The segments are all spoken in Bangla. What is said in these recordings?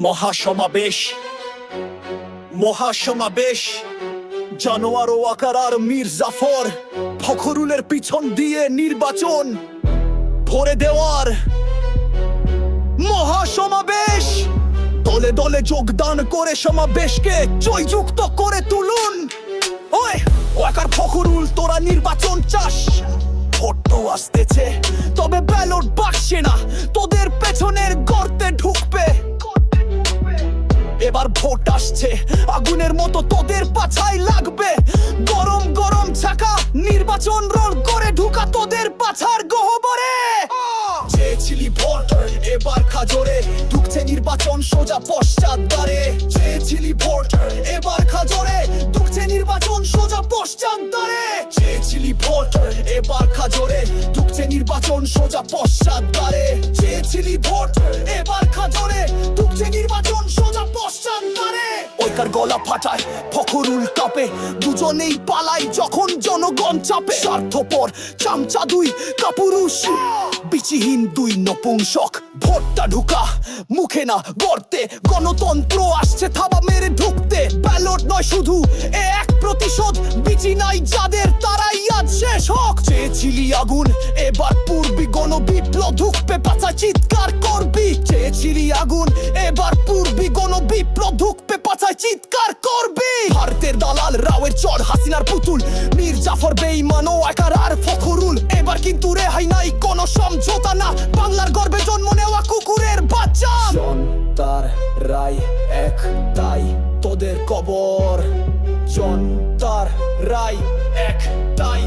মহাসমাবেশ মহাসমাবেশ, জানোয়ার ও আকারার মীর জাফর ফখরুলের পিছন দিয়ে নির্বাচন, ভরে দেওয়ার মহাসমাবেশ। দলে দলে যোগদান করে সমাবেশকে জয়যুক্ত করে তুলুন। ওই ওয়াকার ফখরুল, তোরা নির্বাচন চাস। ভোট আসতেছে, তবে ব্যালট বাক্সে না, তোদের পেছনের গর্তে ঢুকবে। আসছে। আগুনের মতো তোদের পাছায় লাগবে। গরম গরম ছাকা, নির্বাচন রোল করে ঢুকা তোদের পাছার গহবরে। চেয়েছিলি ভোট, এবার খাজরে। ঢুকছে নির্বাচন সোজা পশ্চাৎ দ্বারে চেয়েছিলি ভোট, এবার খাজরে। ঢুকছে নির্বাচন সোজা পশ্চাৎ দ্বারে চেয়েছিলি ভোট, এবার খাজরে। ঢুকছে নির্বাচন সোজা পশ্চাৎ দ্বারে চেয়েছিলি ভোট, এবার খাজরে। ঢুকছে দ্বারে গলা ফাটায় ফখরুল কাপে দুজনেই পালায় যখন জনগণ চাপে। স্বার্থপর চামচা দুই কাপুরুষ। বিচিহীন দুই নপুংসক, ভোটটা ঢুকা। মুখে না গর্তে, গণতন্ত্র আসছে থাবা মেরে ঢুকতে। ব্যালট নয় শুধু, এ এক প্রতিশোধ। বিচি নাই যাদের, তারাই আজ শেষ হোক। চেয়েছিলি আগুন, এবার পূর্বী গণবিপ্লব ঢুকবে পাচা চিৎকার করবি। চেয়েছিলি আগুন, এবার পূর্বী গণবিপ্লব ঢুকবে পাচায় চিৎকার করবে। ভারতের দালাল, রাওয়ের চর, হাসিনার পুতুল, মীর জাফর বেইমান ও একার আর ফখরুল। এবার কিন্তু রেহাই নাই, কোনো সমঝোতা না। বাংলার গর্বে জন্ম নেওয়া কুকুরের বাচ্চা। তার রায় এক তাই তোদের কবর। জন তার রায় এক তাই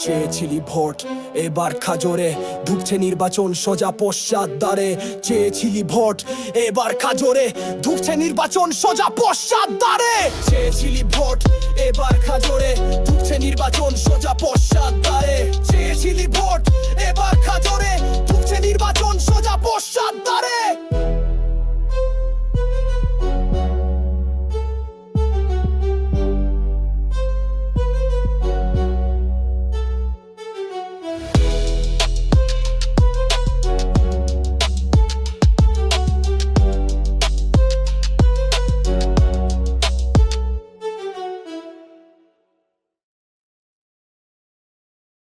চেয়েছিলি ভোট। এবার খাজরে ঢুকছে নির্বাচন, সোজা পশ্চাৎ দ্বারে চেয়েছিলি ভোট। এবার খাজরে ঢুকছে নির্বাচন, সোজা পশ্চাৎ দ্বারে চেয়েছিলি ভোট। এবার খাজরে ঢুকছে নির্বাচন, সোজা পশ্চাৎ